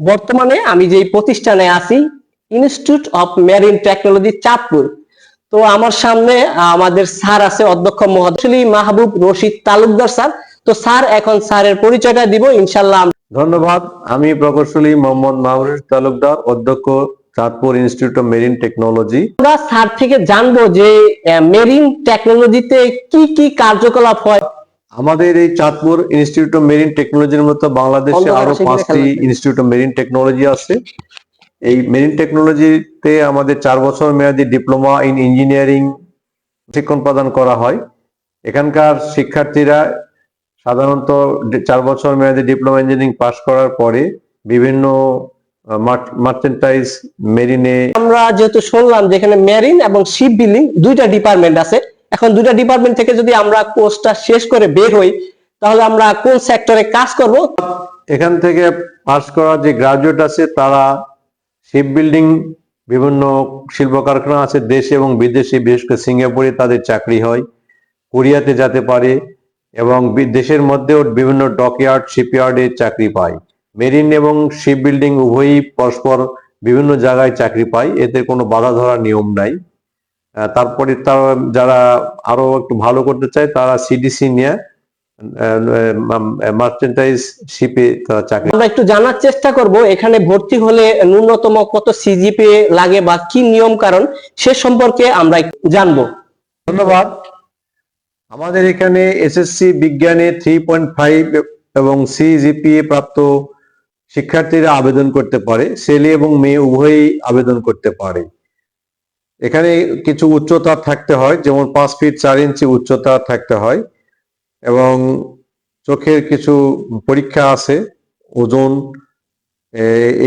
বর্তমানে আমি যেই প্রতিষ্ঠানে আছি institute of marine technology Chandpur. তো আমার সামনে আমাদের স্যার আছে অধ্যক্ষ মহাদলী মাহবুব রশিদ তালুকদার স্যার। তো স্যার এখন স্যারের পরিচয়টা দিব ইনশাল্লাহ ধন্যবাদ। আমি প্রকৌশলী মোহাম্মদ মাহরুজ তালুকদার অধ্যক্ষ Chandpur institute of marine technology আমরা স্যার থেকে জানব যে মেরিন টেকনোলজিতে কি কি কার্যকলাপ হয়। আমাদের এই চাঁদপুর ইনস্টিটিউট অফ মেরিন টেকনোলজির মতো বাংলাদেশে আরও পাঁচটি ইনস্টিটিউট অফ মেরিন টেকনোলজি আছে। এই মেরিন টেকনোলজিতে আমাদের চার বছর মেয়াদী ডিপ্লোমা ইন ইঞ্জিনিয়ারিং প্রশিক্ষণ প্রদান করা হয়। এখানকার শিক্ষার্থীরা সাধারণত চার বছর মেয়াদী ডিপ্লোমা ইঞ্জিনিয়ারিং পাশ করার পরে বিভিন্ন মার্চেন্টাইজ মেরিনে আমরা যেহেতু শুনলাম যেখানে মেরিন এবং শিপ বিল্ডিং দুইটা ডিপার্টমেন্ট আছে এখন দুটা ডিপার্টমেন্ট থেকে যদি আমরা কোর্সটা শেষ করে বের হই, তাহলে আমরা কোন সেক্টরে কাজ করব? এখান থেকে পাস করা যে গ্রাজুয়েট আছে, তারা শিপ বিল্ডিং বিভিন্ন শিল্প কারখানা আছে দেশে এবং বিদেশে, বিশেষ করে সিঙ্গাপুরে তাদের চাকরি হয়, কোরিয়াতে যেতে পারে এবং দেশের মধ্যেও বিভিন্ন ডকইয়ার্ড শিপইয়ার্ডে চাকরি পায়। মেরিন এবং শিপ বিল্ডিং উভয়ই পরস্পর বিভিন্ন জায়গায় চাকরি পায়, এতে কোনো বাধা ধরার নিয়ম নাই। তারপরে তারা যারা আরও একটু ভালো করতে চায় তারা সিডিসি নিয়ে মার্চেন্টাইজ শিপে তারা চাকরি আমরা একটু জানার চেষ্টা করব এখানে ভর্তি হলে ন্যূনতম কত সিজিপিএ লাগে বা কি নিয়ম কারণ সে সম্পর্কে আমরা জানব। ধন্যবাদ। আমাদের এখানে এসএসসি বিজ্ঞানে থ্রি পয়েন্ট ফাইভ এবং সিজিপিএ প্রাপ্ত শিক্ষার্থীরা আবেদন করতে পারে ছেলে এবং মেয়ে উভয়ই আবেদন করতে পারে। এখানে কিছু উচ্চতা থাকতে হয়, যেমন পাঁচ ফিট চার ইঞ্চি উচ্চতা থাকতে হয় এবং চোখের কিছু পরীক্ষা আছে, ওজন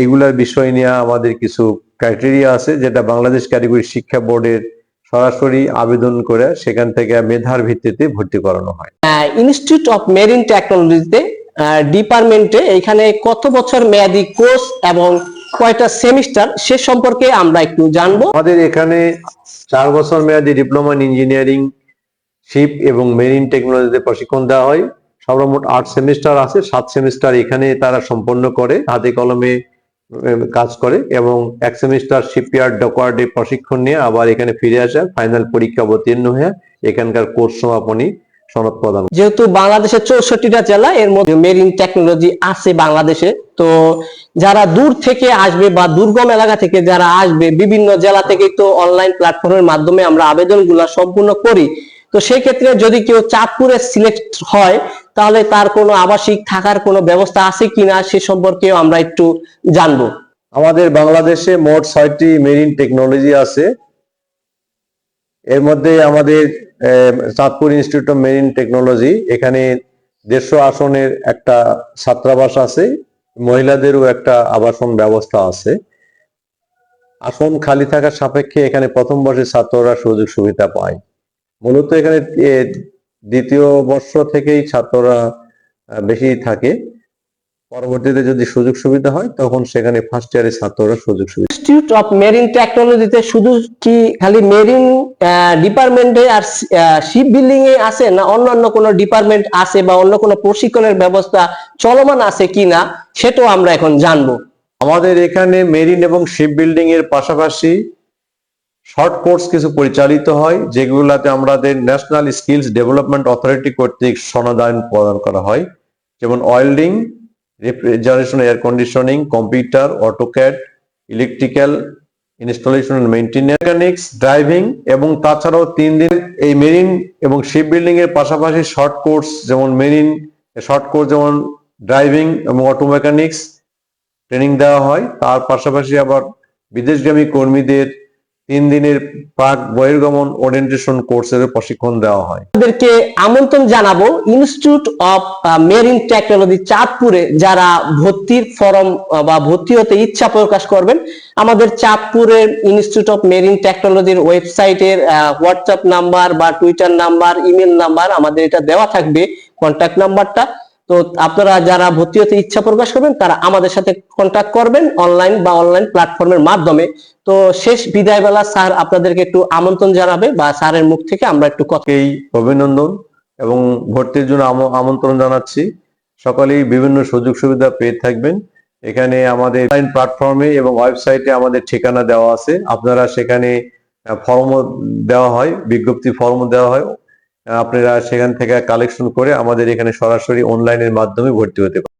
এইগুলার বিষয় নিয়ে আমাদের কিছু ক্রাইটেরিয়া আছে, যেটা বাংলাদেশ কারিগরি শিক্ষা বোর্ডের সরাসরি আবেদন করে সেখান থেকে মেধার ভিত্তিতে ভর্তি করানো হয়। ইনস্টিটিউট অফ মেরিন টেকনোলজিতে ডিপার্টমেন্টে এখানে কত বছর মেয়াদি কোর্স এবং কয়টা সেমিস্টার সে সম্পর্কে আমরা একটু জানব। আমাদের এখানে চার বছর মেয়াদি ডিপ্লোমা ইন ইঞ্জিনিয়ারিং শিপ এবং মেরিন টেকনোলজিতে প্রশিক্ষণ দেওয়া হয়। সর্বমোট আট সেমিস্টার আছে সাত সেমিস্টার এখানে তারা সম্পন্ন করে হাতে কলমে কাজ করে এবং এক সেমিস্টার শিপইয়ার্ড ডকওয়ার্ডে প্রশিক্ষণ নিয়ে আবার এখানে ফিরে আসে ফাইনাল পরীক্ষা অবতীর্ণ হয়ে এখানকার কোর্স সমাপনী সনদ প্রদান যেহেতু বাংলাদেশের চৌষট্টিটা জেলা এর মধ্যে মেরিন টেকনোলজি আছে বাংলাদেশে তো যারা দূর থেকে আসবে বা দুর্গম এলাকা থেকে যারা আসবে, বিভিন্ন জেলা থেকে তো অনলাইন প্ল্যাটফর্মের মাধ্যমে আমরা আবেদনগুলো সম্পূর্ণ করি। তো সেই ক্ষেত্রে যদি কেউ চাঁদপুরে সিলেক্ট হয়, তাহলে তার কোনো আবাসিক থাকার কোনো ব্যবস্থা আছে কিনা সে সম্পর্কেও আমরা একটু জানব। আমাদের বাংলাদেশে মোট ছয়টি মেরিন টেকনোলজি আছে। এর মধ্যে আমাদের Chandpur institute of marine technology এখানে দেড়শো আসনের একটা ছাত্রাবাস আছে। মহিলাদেরও একটা আবাসন ব্যবস্থা আছে। আসন খালি থাকার সাপেক্ষে এখানে প্রথম বর্ষের ছাত্ররা সুযোগ সুবিধা পায়। মূলত এখানে দ্বিতীয় বর্ষ থেকেই ছাত্ররা বেশি থাকে। পরবর্তীতে যদি সুযোগ সুবিধা হয় তখন সেখানে ফার্স্ট ইয়ারের ছাত্ররা সুযোগ সুবিধা ইনস্টিটিউট অফ মেরিন টেকনোলজিতে শুধু কি খালি মেরিন ডিপার্টমেন্টে আর শিপ বিল্ডিং এ আছে না অন্যান্য কোনো ডিপার্টমেন্ট আছে বা অন্য কোনো প্রশিক্ষণের ব্যবস্থা চলমান আছে কিনা সেটাও আমরা এখন জানব। আমাদের এখানে মেরিন এবং শিপ বিল্ডিং এর পাশাপাশি শর্ট কোর্স কিছু পরিচালিত হয় যেগুলাতে আমাদের ন্যাশনাল স্কিলস ডেভেলপমেন্ট অথরিটি কর্তৃক সনদায়ন প্রদান করা হয়। যেমন welding refrigeration air conditioning computer AutoCAD electrical installation maintenance mechanics driving এবং তাছাড়াও তিন দিন এই মেরিন এবং শিপ বিল্ডিং এর পাশাপাশি শর্ট কোর্স যেমন মেরিন শর্ট কোর্স যেমন ড্রাইভিং এবং অটো মেকানিক্স ট্রেনিং দেওয়া হয়। তার পাশাপাশি আবার বিদেশগামী কর্মীদের তিন দিনের প্রাক বহির্গমন ওরিয়েন্টেশন কোর্সের প্রশিক্ষণ দেওয়া হয়। আপনাদেরকে আমন্ত্রণ জানাব ইনস্টিটিউট অফ মেরিন টেকনোলজি চাঁদপুরে যারা ভর্তির ফর্ম বা ভর্তি হতে ইচ্ছা প্রকাশ করবেন। আমাদের চাঁদপুরের ইনস্টিটিউট অফ মেরিন টেকনোলজির ওয়েবসাইটের হোয়াটসঅ্যাপ নাম্বার বা টুইটার নাম্বার ইমেল নাম্বার আমাদের এটা দেওয়া থাকবে। কন্ট্যাক্ট নাম্বারটা তো আপনারা যারা ভর্তি হতে ইচ্ছা প্রকাশ করবেন, তারা আমাদের সাথে কন্ট্যাক্ট করবেন অনলাইন বা অনলাইন প্ল্যাটফর্মের মাধ্যমে। তো শেষ বিদায় বেলা স্যার আপনাদেরকে একটু আমন্ত্রণ জানাবে বা স্যারের মুখ থেকে আমরা একটু এই অভিনন্দন এবং ভর্তির জন্য আম- আমন্ত্রণ জানাচ্ছি। সকলেই বিভিন্ন সুযোগ সুবিধা পেয়ে থাকবেন। এখানে আমাদের অনলাইন প্ল্যাটফর্মে এবং ওয়েবসাইটে আমাদের ঠিকানা দেওয়া আছে। আপনারা সেখানে ফর্মও দেওয়া হয়, বিজ্ঞপ্তি ফর্মও দেওয়া হয়। আপনারা সেখান থেকে কালেকশন করে আমাদের এখানে সরাসরি অনলাইনের মাধ্যমে ভর্তি হতে পারেন